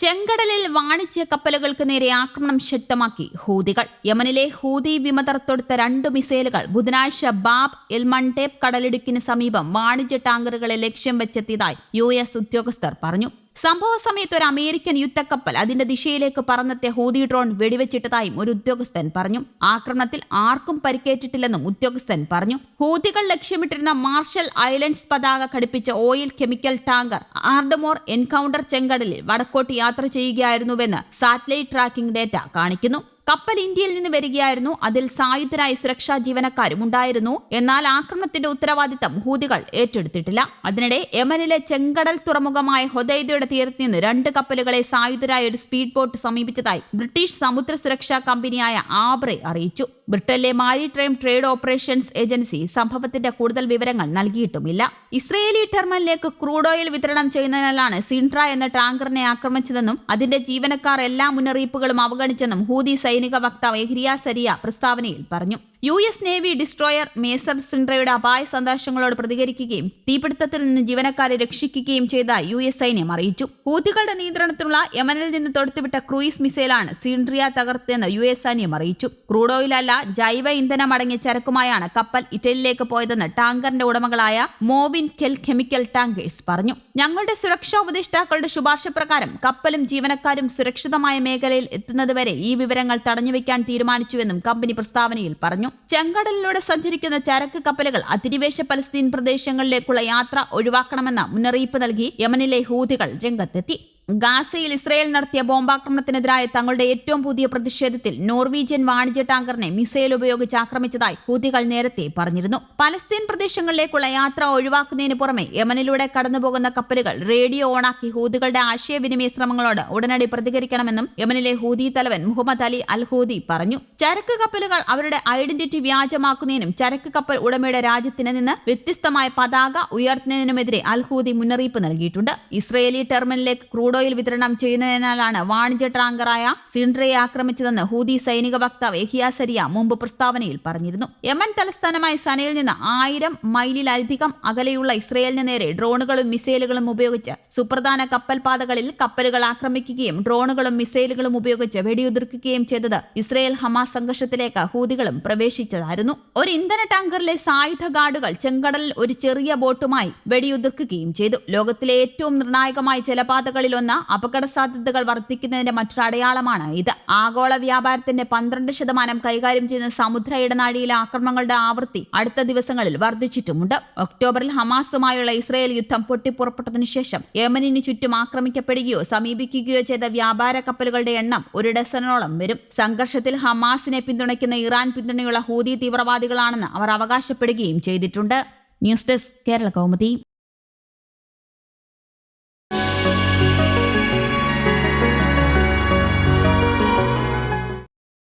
ചെങ്കടലിൽ വാണിജ്യ കപ്പലുകൾക്ക് നേരെ ആക്രമണം ശക്തമാക്കി ഹൂതികൾ. യമനിലെ ഹൂതി വിമതർ തൊടുത്ത രണ്ട് മിസൈലുകൾ ബുധനാഴ്ച ബാബ് എൽമൺടേപ്പ് കടലിടുക്കിന് സമീപം വാണിജ്യ ടാങ്കറുകളെ ലക്ഷ്യം വെച്ചെത്തിയതായി യു എസ് ഉദ്യോഗസ്ഥർ പറഞ്ഞു. സംഭവ സമയത്ത് ഒരു അമേരിക്കൻ യുദ്ധക്കപ്പൽ അതിന്റെ ദിശയിലേക്ക് പറന്നെത്തിയ ഹൂതി ഡ്രോൺ വെടിവെച്ചിട്ടതായും ഒരു ഉദ്യോഗസ്ഥൻ പറഞ്ഞു. ആക്രമണത്തിൽ ആർക്കും പരിക്കേറ്റിട്ടില്ലെന്നും ഉദ്യോഗസ്ഥൻ പറഞ്ഞു. ഹൂതികൾ ലക്ഷ്യമിട്ടിരുന്ന മാർഷൽ ഐലൻഡ്സ് പതാക ഘടിപ്പിച്ച oil chemical tanker Ardmore encounter ചെങ്കടലിൽ വടക്കോട്ട് യാത്ര ചെയ്യുകയായിരുന്നുവെന്ന് സാറ്റലൈറ്റ് ട്രാക്കിംഗ് ഡേറ്റ കാണിക്കുന്നു. കപ്പൽ ഇന്ത്യയിൽ നിന്ന് വരികയായിരുന്നു. അതിൽ സായുധരായ സുരക്ഷാ ജീവനക്കാരും ഉണ്ടായിരുന്നു. എന്നാൽ ആക്രമണത്തിന്റെ ഉത്തരവാദിത്തം ഹൂതികൾ ഏറ്റെടുത്തിട്ടില്ല. അതിനിടെ യമനിലെ ചെങ്കടൽ തുറമുഖമായ ഹൊദൈദയുടെ തീരത്ത് നിന്ന് രണ്ട് കപ്പലുകളെ സായുധരായ ഒരു സ്പീഡ് ബോട്ട് സമീപിച്ചതായി ബ്രിട്ടീഷ് സമുദ്ര സുരക്ഷാ കമ്പനിയായ ആബ്രെ അറിയിച്ചു. ബ്രിട്ടനിലെ മാരിടൈം ട്രേഡ് ഓപ്പറേഷൻസ് ഏജൻസി സംഭവത്തിന്റെ കൂടുതൽ വിവരങ്ങൾ നൽകിയിട്ടുമില്ല. ഇസ്രയേലി ടെർമിനലിലേക്ക് ക്രൂഡ് ഓയിൽ വിതരണം ചെയ്യുന്നതിനാലാണ് സിൻട്ര എന്ന ടാങ്കറിനെ ആക്രമിച്ചതെന്നും അതിന്റെ ജീവനക്കാർ എല്ലാ മുന്നറിയിപ്പുകളും അവഗണിച്ചെന്നും ഹൂതി സൈനിക വക്താവ് എഹ്രിയ സരിയ പ്രസ്താവനയിൽ പറഞ്ഞു യു എസ് നേവി ഡിസ്ട്രോയർ മേസർ സിൻഡ്രയുടെ അപായ സന്ദേശങ്ങളോട് പ്രതികരിക്കുകയും തീപിടുത്തത്തിൽ നിന്ന് ജീവനക്കാരെ രക്ഷിക്കുകയും ചെയ്ത യു എസ് സൈന്യം അറിയിച്ചു. ഹൂതികളുടെ നിയന്ത്രണത്തിലുള്ള യമനിൽ നിന്ന് തൊടുത്തുവിട്ട ക്രൂയിസ് മിസൈലാണ് സിൻഡ്രിയ തകർത്തെന്ന് യു എസ് സൈന്യം അറിയിച്ചു. ക്രൂഡ് ഓയിലല്ല ജൈവ ഇന്ധനം അടങ്ങിയ ചരക്കുമായാണ് കപ്പൽ ഇറ്റലിയിലേക്ക് പോയതെന്ന് ടാങ്കറിന്റെ ഉടമകളായ മോവിൻ കെൽ കെമിക്കൽ ടാങ്കേഴ്സ് പറഞ്ഞു. ഞങ്ങളുടെ സുരക്ഷാ ഉപദേഷ്ടാക്കളുടെ ശുപാർശ പ്രകാരം കപ്പലും ജീവനക്കാരും സുരക്ഷിതമായ മേഖലയിൽ എത്തുന്നതുവരെ ഈ വിവരങ്ങൾ തടഞ്ഞുവെക്കാൻ തീരുമാനിച്ചുവെന്നും കമ്പനി പ്രസ്താവനയിൽ പറഞ്ഞു. ചെങ്കടലിലൂടെ സഞ്ചരിക്കുന്ന ചരക്ക് കപ്പലുകൾ അധിനിവേശ പലസ്തീൻ പ്രദേശങ്ങളിലേക്കുള്ള യാത്ര ഒഴിവാക്കണമെന്ന മുന്നറിയിപ്പ് നൽകി യമനിലെ ഹൂതികൾ രംഗത്തെത്തി. ഗാസയിൽ ഇസ്രയേൽ നടത്തിയ ബോംബാക്രമണത്തിനെതിരായ തങ്ങളുടെ ഏറ്റവും പുതിയ പ്രതിഷേധത്തിൽ നോർവീജിയൻ വാണിജ്യ ടാങ്കറിനെ മിസൈൽ ഉപയോഗിച്ച് ആക്രമിച്ചതായി ഹൂതികൾ നേരത്തെ പറഞ്ഞിരുന്നു. പലസ്തീൻ പ്രദേശങ്ങളിലേക്കുള്ള യാത്ര ഒഴിവാക്കുന്നതിന് പുറമെ യമനിലൂടെ കടന്നുപോകുന്ന കപ്പലുകൾ റേഡിയോ ഓണാക്കി ഹൂതികളുടെ ആശയവിനിമയ ശ്രമങ്ങളോട് ഉടനടി പ്രതികരിക്കണമെന്നും യമനിലെ ഹൂതി തലവൻ മുഹമ്മദ് അലി അൽ ഹൂദി പറഞ്ഞു. ചരക്ക് കപ്പലുകൾ അവരുടെ ഐഡന്റിറ്റി വ്യാജമാക്കുന്നതിനും ചരക്ക് കപ്പൽ ഉടമയുടെ രാജ്യത്തിന് നിന്ന് വ്യത്യസ്തമായ പതാക ഉയർത്തുന്നതിനുമെതിരെ അൽ ഹൂദി മുന്നറിയിപ്പ് നൽകിയിട്ടുണ്ട്. ഇസ്രയേലി ടെർമിനലിലേക്ക് ക്രൂഡ് ഓയിൽ വിതരണം ചെയ്യുന്നതിനാലാണ് വാണിജ്യ ടാങ്കറായ സിൻഡ്രയെ ആക്രമിച്ചതെന്ന് ഹൂതി സൈനിക വക്താവ് എഹിയ സരിയ മുമ്പ് പ്രസ്താവനയിൽ പറഞ്ഞിരുന്നു. യമൻ തലസ്ഥാനമായ സനയിൽ നിന്ന് ആയിരം മൈലിലധികം അകലെയുള്ള ഇസ്രയേലിന് നേരെ ഡ്രോണുകളും മിസൈലുകളും ഉപയോഗിച്ച് സുപ്രധാന കപ്പൽ പാതകളിൽ കപ്പലുകൾ ആക്രമിക്കുകയും ഡ്രോണുകളും മിസൈലുകളും ഉപയോഗിച്ച് വെടിയുതിർക്കുകയും ചെയ്തത് ഇസ്രയേൽ ഹമാസ് സംഘർഷത്തിലേക്ക് ഹൂതികളും പ്രവേശിച്ചതായിരുന്നു. ഒരു ഇന്ധന ടാങ്കറിലെ സായുധ ഗാർഡുകൾ ചെങ്കടലിൽ ഒരു ചെറിയ ബോട്ടുമായി വെടിയുതിർക്കുകയും ചെയ്തു. ലോകത്തിലെ ഏറ്റവും നിർണായകമായ ജലപാതകളിലൊന്ന് അപകട സാധ്യതകൾ വർദ്ധിക്കുന്നതിന്റെ മറ്റൊരു അടയാളമാണ് ഇത്. ആഗോള വ്യാപാരത്തിന്റെ പന്ത്രണ്ട് ശതമാനം കൈകാര്യം ചെയ്യുന്ന സമുദ്ര ഇടനാഴിയിലെ ആക്രമണങ്ങളുടെ ആവൃത്തി അടുത്ത ദിവസങ്ങളിൽ വർദ്ധിച്ചിട്ടുമുണ്ട്. ഒക്ടോബറിൽ ഹമാസുമായുള്ള ഇസ്രയേൽ യുദ്ധം പൊട്ടിപ്പുറപ്പെട്ടതിനു ശേഷം യമനിന് ചുറ്റും ആക്രമിക്കപ്പെടുകയോ സമീപിക്കുകയോ ചെയ്ത വ്യാപാര കപ്പലുകളുടെ എണ്ണം ഒരു ഡസനോളം വരും. സംഘർഷത്തിൽ ഹമാസിനെ പിന്തുണയ്ക്കുന്ന ഇറാൻ പിന്തുണയുള്ള ഹൂതി തീവ്രവാദികളാണെന്ന് അവർ അവകാശപ്പെടുകയും ചെയ്തിട്ടുണ്ട്. News desk Kerala Kaumudi.